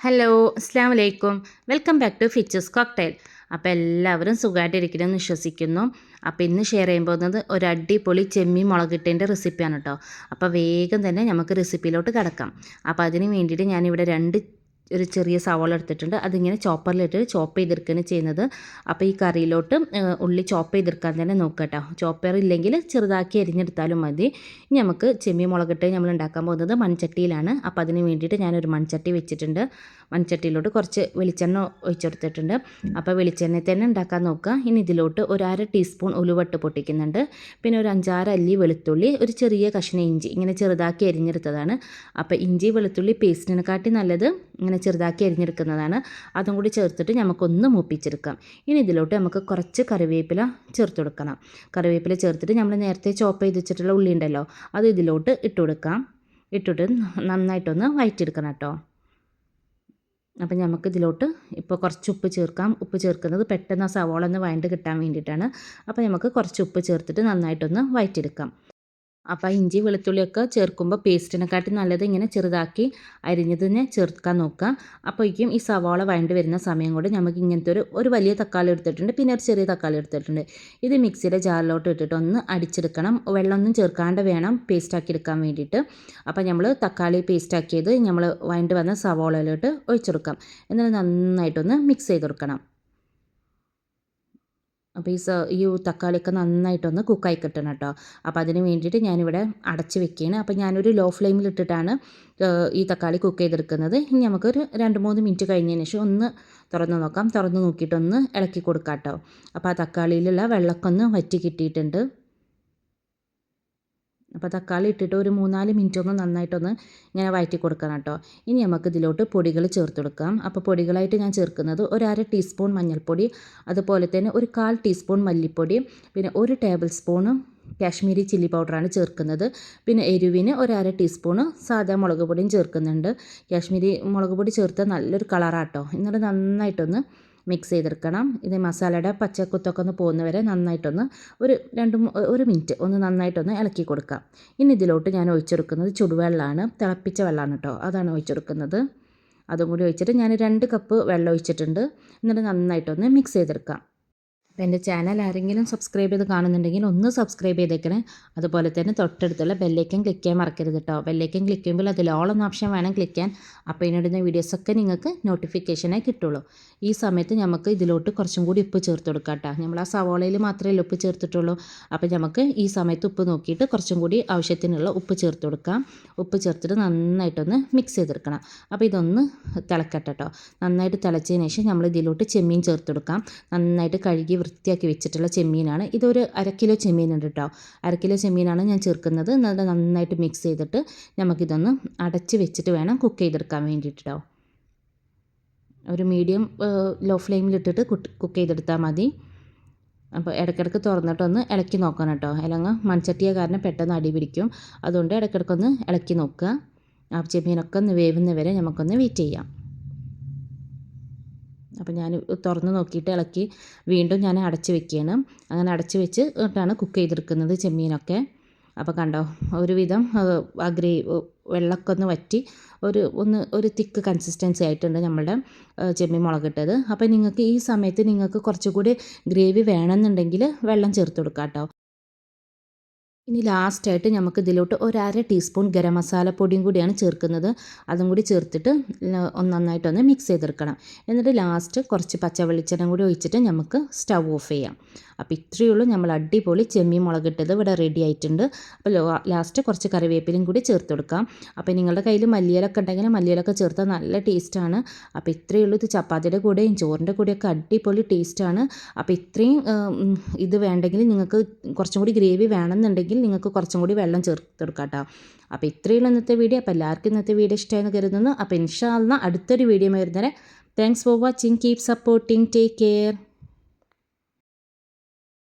Hello അസ്സാം വലൈക്കും welcome back to features cocktail അപ്പോൾ എല്ലാവരും സുഖമായിട്ടിരിക്കണമെന്ന് വിശ്വസിക്കുന്നു. അപ്പോൾ ഇന്ന് ഷെയർ ചെയ്യാൻ പോകുന്നത് ഒരു അടിപൊളി ചെമ്മീൻ മുളകിട്ടേന്റെ റെസിപ്പിയാണ് കേട്ടോ അപ്പോൾ വേഗം തന്നെ നമുക്ക് റെസിപ്പിയിലോട്ട് കിടക്കാം. അപ്പോൾ അതിന് വേണ്ടിയിട്ട് ഞാനിവിടെ രണ്ട് ഒരു ചെറിയ സവാള എടുത്തിട്ടുണ്ട്. അതിങ്ങനെ ചോപ്പറിലിട്ട് ചോപ്പ് ചെയ്തെടുക്കുകയാണ് ചെയ്യുന്നത്. അപ്പോൾ ഈ കറിയിലോട്ട് ഉള്ളി ചോപ്പ് ചെയ്തെടുക്കാൻ തന്നെ നോക്കട്ടോ ചോപ്പർ ഇല്ലെങ്കിൽ ചെറുതാക്കി അരിഞ്ഞെടുത്താലും മതി. ഇനി നമുക്ക് ചെമ്മീൻ മുളകിട്ട് നമ്മൾ ഉണ്ടാക്കാൻ പോകുന്നത് മൺചട്ടിയിലാണ്. അപ്പോൾ അതിന് വേണ്ടിയിട്ട് ഞാനൊരു മൺചട്ടി വെച്ചിട്ടുണ്ട്. മൺചട്ടിയിലോട്ട് കുറച്ച് വെളിച്ചെണ്ണ ഒഴിച്ചെടുത്തിട്ടുണ്ട് അപ്പോൾ വെളിച്ചെണ്ണ തന്നെ ഉണ്ടാക്കാൻ നോക്കുക. ഇനി ഇതിലോട്ട് ഒരു അര ടീസ്പൂൺ ഉലുവട്ട് പൊട്ടിക്കുന്നുണ്ട്. പിന്നെ ഒരു അഞ്ചാറ് അല്ലി വെളുത്തുള്ളി ഒരു ചെറിയ കഷ്ണ ഇഞ്ചി ഇങ്ങനെ ചെറുതാക്കി അരിഞ്ഞെടുത്തതാണ്. അപ്പോൾ ഇഞ്ചി വെളുത്തുള്ളി പേസ്റ്റിനെക്കാട്ടി നല്ലത് ഇങ്ങനെ ചെറുതാക്കി അരിഞ്ഞെടുക്കുന്നതാണ്. അതും കൂടി ചേർത്തിട്ട് നമുക്കൊന്ന് മൂപ്പിച്ചെടുക്കാം. ഇനി ഇതിലോട്ട് നമുക്ക് കുറച്ച് കറിവേപ്പില ചേർത്ത് കൊടുക്കണം. കറിവേപ്പില ചേർത്തിട്ട് നമ്മൾ നേരത്തെ ചോപ്പ് ചെയ്ത് വെച്ചിട്ടുള്ള ഉള്ളി ഉണ്ടല്ലോ അത് ഇതിലോട്ട് ഇട്ട് കൊടുക്കാം. ഇട്ടിട്ട് നന്നായിട്ടൊന്ന് വയറ്റിയെടുക്കണം കേട്ടോ. അപ്പം നമുക്ക് ഇതിലോട്ട് ഇപ്പോൾ കുറച്ച് ഉപ്പ് ചേർക്കാം. ഉപ്പ് ചേർക്കുന്നത് പെട്ടെന്ന് ആ സവോള ഒന്ന് കിട്ടാൻ വേണ്ടിയിട്ടാണ്. അപ്പോൾ നമുക്ക് കുറച്ച് ഉപ്പ് ചേർത്തിട്ട് നന്നായിട്ടൊന്ന് വഴറ്റിയെടുക്കാം അപ്പോൾ ഇഞ്ചി വെളുത്തുള്ളിയൊക്കെ ചേർക്കുമ്പോൾ പേസ്റ്റിനെക്കാട്ടി നല്ലത് ഇങ്ങനെ ചെറുതാക്കി അരിഞ്ഞതിനെ ചേർക്കാൻ നോക്കുക. അപ്പോഴേക്കും ഈ സവാള വഴണ്ട് വരുന്ന സമയം കൊണ്ട് നമുക്ക് ഇങ്ങനത്തെ ഒരു ഒരു വലിയ തക്കാളി എടുത്തിട്ടുണ്ട്. പിന്നെ ഒരു ചെറിയ തക്കാളി എടുത്തിട്ടുണ്ട്. ഇത് മിക്സിയുടെ ജാറിലോട്ട് ഇട്ടിട്ട് ഒന്ന് അടിച്ചെടുക്കണം. വെള്ളമൊന്നും ചേർക്കാണ്ട് വേണം പേസ്റ്റാക്കി എടുക്കാൻ വേണ്ടിയിട്ട്. അപ്പോൾ നമ്മൾ തക്കാളി പേസ്റ്റാക്കിയത് നമ്മൾ വഴണ്ട് വന്ന സവാളയിലോട്ട് ഒഴിച്ചെടുക്കാം. എന്നിട്ട് നന്നായിട്ടൊന്ന് മിക്സ് ചെയ്ത് കൊടുക്കണം. അപ്പോൾ ഈ സ ഈ തക്കാളിയൊക്കെ നന്നായിട്ടൊന്ന് കുക്കായി കിട്ടണം കേട്ടോ. അപ്പോൾ അതിന് വേണ്ടിയിട്ട് ഞാനിവിടെ അടച്ച് വെക്കുകയാണ് അപ്പോൾ ഞാനൊരു ലോ ഫ്ലെയിമിൽ ഇട്ടിട്ടാണ് ഈ തക്കാളി കുക്ക് ചെയ്തെടുക്കുന്നത്. ഇനി നമുക്കൊരു രണ്ട് മൂന്ന് മിനിറ്റ് കഴിഞ്ഞതിന് ശേഷം ഒന്ന് തുറന്ന് നോക്കാം. തുറന്ന് നോക്കിയിട്ടൊന്ന് ഇളക്കി കൊടുക്കാം കേട്ടോ. അപ്പോൾ ആ തക്കാളിയിലുള്ള വെള്ളമൊക്കെ ഒന്ന് വറ്റി കിട്ടിയിട്ടുണ്ട്. അപ്പോൾ തക്കാളി ഇട്ടിട്ട് ഒരു മൂന്നാൽ മിനിറ്റ് ഒന്ന് നന്നായിട്ടൊന്ന് ഇങ്ങനെ വഴറ്റി കൊടുക്കണം കേട്ടോ. ഇനി നമുക്ക് ഇതിലോട്ട് പൊടികൾ ചേർത്ത് കൊടുക്കാം. അപ്പോൾ പൊടികളായിട്ട് ഞാൻ ചേർക്കുന്നത് ഒരു അര ടീസ്പൂൺ മഞ്ഞൾപ്പൊടി അതുപോലെ തന്നെ ഒരു കാൽ ടീസ്പൂൺ മല്ലിപ്പൊടി പിന്നെ ഒരു ടേബിൾ സ്പൂണ് കാശ്മീരി ചില്ലി പൗഡറാണ് ചേർക്കുന്നത്. പിന്നെ എരിവിന് ഒരു അര ടീസ്പൂണ് സാധാ മുളക് പൊടിയും ചേർക്കുന്നുണ്ട്. കാശ്മീരി മുളക് പൊടി ചേർത്താൽ നല്ലൊരു കളറാട്ടോ എന്നിട്ട് നന്നായിട്ടൊന്ന് മിക്സ് ചെയ്തെടുക്കണം. ഇത് മസാലയുടെ പച്ചക്കുത്തൊക്കെ ഒന്ന് പോകുന്നവരെ നന്നായിട്ടൊന്ന് ഒരു രണ്ട് ഒരു മിനിറ്റ് ഒന്ന് നന്നായിട്ടൊന്ന് ഇളക്കി കൊടുക്കാം. ഇനി ഇതിലോട്ട് ഞാൻ ഒഴിച്ചെടുക്കുന്നത് ചുടുവെള്ളമാണ്. തിളപ്പിച്ച വെള്ളമാണ് കേട്ടോ അതാണ് ഒഴിച്ചെടുക്കുന്നത്. അതും കൂടി ഒഴിച്ചിട്ട് ഞാൻ രണ്ട് കപ്പ് വെള്ളം ഒഴിച്ചിട്ടുണ്ട്. എന്നിട്ട് നന്നായിട്ടൊന്ന് മിക്സ് ചെയ്തെടുക്കാം. അപ്പോൾ എന്റെ ചാനൽ ആരെങ്കിലും സബ്സ്ക്രൈബ് ചെയ്ത് കാണുന്നുണ്ടെങ്കിൽ ഒന്ന് സബ്സ്ക്രൈബ് ചെയ്തേക്കണേ. അതുപോലെ തന്നെ തൊട്ടടുത്തുള്ള ബെല്ലേക്കൻ ക്ലിക്ക് ചെയ്യാൻ മറക്കരുത് കേട്ടോ ബെല്ലേക്കൻ ക്ലിക്ക് ചെയ്യുമ്പോൾ അതിൽ ഓൾ എന്ന ഓപ്ഷൻ വേണം ക്ലിക്ക് ചെയ്യാൻ. അപ്പോൾ ഇതിനിടുന്ന വീഡിയോസൊക്കെ നിങ്ങൾക്ക് നോട്ടിഫിക്കേഷനായി കിട്ടുള്ളൂ. ഈ സമയത്ത് നമുക്ക് ഇതിലോട്ട് കുറച്ചും കൂടി ഉപ്പ് ചേർത്ത് കൊടുക്കാം കേട്ടോ നമ്മൾ ആ സവോളയിൽ മാത്രമേ ഉപ്പ് ചേർത്തിട്ടുള്ളൂ. അപ്പോൾ നമുക്ക് ഈ സമയത്ത് ഉപ്പ് നോക്കിയിട്ട് കുറച്ചും കൂടി ആവശ്യത്തിനുള്ള ഉപ്പ് ചേർത്ത് കൊടുക്കാം. ഉപ്പ് ചേർത്തിട്ട് നന്നായിട്ടൊന്ന് മിക്സ് ചെയ്തെടുക്കണം. അപ്പോൾ ഇതൊന്ന് തിളക്കട്ടെ കേട്ടോ നന്നായിട്ട് തിളച്ചതിന് ശേഷം നമ്മൾ ഇതിലോട്ട് ചെമ്മീൻ ചേർത്ത് കൊടുക്കാം. നന്നായിട്ട് കഴുകി വൃത്തിയാക്കി വെച്ചിട്ടുള്ള ചെമ്മീനാണ്. ഇതൊരു അര കിലോ ചെമ്മീനുണ്ട് കേട്ടോ അര കിലോ ചെമ്മീനാണ് ഞാൻ ചേർക്കുന്നത്. നന്നായിട്ട് മിക്സ് ചെയ്തിട്ട് നമുക്കിതൊന്ന് അടച്ച് വെച്ചിട്ട് വേണം കുക്ക് ചെയ്തെടുക്കാൻ വേണ്ടിയിട്ട് കേട്ടോ ഒരു മീഡിയം ലോ ഫ്ലെയിമിലിട്ടിട്ട് കുക്ക് ചെയ്തെടുത്താൽ മതി. അപ്പോൾ ഇടയ്ക്കിടയ്ക്ക് തുറന്നിട്ടൊന്ന് ഇളക്കി നോക്കണം കേട്ടോ അല്ലെങ്കിൽ മൺചട്ടിയ കാരണം പെട്ടെന്ന് അടി പിടിക്കും. അതുകൊണ്ട് ഇടയ്ക്കിടയ്ക്കൊന്ന് ഇളക്കി നോക്കുക. ആ ചെമ്മീനൊക്കെ ഒന്ന് വേവുന്നവരെ നമുക്കൊന്ന് വെയിറ്റ് ചെയ്യാം. അപ്പോൾ ഞാൻ തുറന്ന് നോക്കിയിട്ട് ഇളക്കി വീണ്ടും ഞാൻ അടച്ച് വെക്കുകയാണ്. അങ്ങനെ അടച്ച് വെച്ച് ഇട്ടാണ് കുക്ക് ചെയ്തെടുക്കുന്നത് ചെമ്മീനൊക്കെ. അപ്പോൾ കണ്ടോ ഒരുവിധം അഗ്രി ഗ്രേ വെള്ളമൊക്കെ ഒന്ന് വറ്റി ഒരു ഒന്ന് ഒരു തിക്ക് കൺസിസ്റ്റൻസി ആയിട്ടുണ്ട് നമ്മളുടെ ചെമ്മീൻ മുളകിട്ടത് അപ്പോൾ നിങ്ങൾക്ക് ഈ സമയത്ത് നിങ്ങൾക്ക് കുറച്ചുകൂടി ഗ്രേവി വേണമെന്നുണ്ടെങ്കിൽ വെള്ളം ചേർത്ത് കൊടുക്കാം കേട്ടോ. ഇനി ലാസ്റ്റായിട്ട് നമുക്ക് ഇതിലോട്ട് ഒരര ടീസ്പൂൺ ഗരം മസാല മസാലപ്പൊടിയും കൂടിയാണ് ചേർക്കുന്നത്. അതും കൂടി ചേർത്തിട്ട് നന്നായിട്ടൊന്ന് മിക്സ് ചെയ്തെടുക്കണം. എന്നിട്ട് ലാസ്റ്റ് കുറച്ച് പച്ച വെളിച്ചെണ്ണ കൂടി ഒഴിച്ചിട്ട് നമുക്ക് സ്റ്റവ് ഓഫ് ചെയ്യാം. അപ്പോൾ ഇത്രയേ ഉള്ളൂ. നമ്മൾ അടിപൊളി ചെമ്മീൻ മുളകിട്ടത് ഇവിടെ റെഡി ആയിട്ടുണ്ട്. അപ്പോൾ ലാസ്റ്റ് കുറച്ച് കറിവേപ്പിലും കൂടി ചേർത്ത് കൊടുക്കാം. അപ്പോൾ നിങ്ങളുടെ കയ്യിൽ മല്ലിയിലൊക്കെ ഉണ്ടെങ്കിൽ മല്ലിയിലൊക്കെ ചേർത്താൽ നല്ല ടേസ്റ്റാണ് അപ്പോൾ ഇത്രയേ ഉള്ളൂ. ഇത് ചപ്പാത്തിയുടെ കൂടെയും ചോറിന്റെ കൂടെയൊക്കെ അടിപൊളി ടേസ്റ്റാണ് അപ്പോൾ ഇത്രയും ഇത് വേണ്ടെങ്കിൽ നിങ്ങൾക്ക് കുറച്ചും കൂടി ഗ്രേവി വേണമെന്നുണ്ടെങ്കിൽ നിങ്ങൾക്ക് കുറച്ചും കൂടി വെള്ളം ചേർത്തെടുക്കാം കേട്ടോ അപ്പോൾ ഇത്രയുള്ള ഇന്നത്തെ വീഡിയോ. അപ്പോൾ എല്ലാവർക്കും ഇന്നത്തെ വീഡിയോ ഇഷ്ടമായെന്ന് കരുതുന്നു. അപ്പോൾ ഇൻഷാല്ല അടുത്തൊരു video വരുന്നേരെ thanks for watching keep supporting take care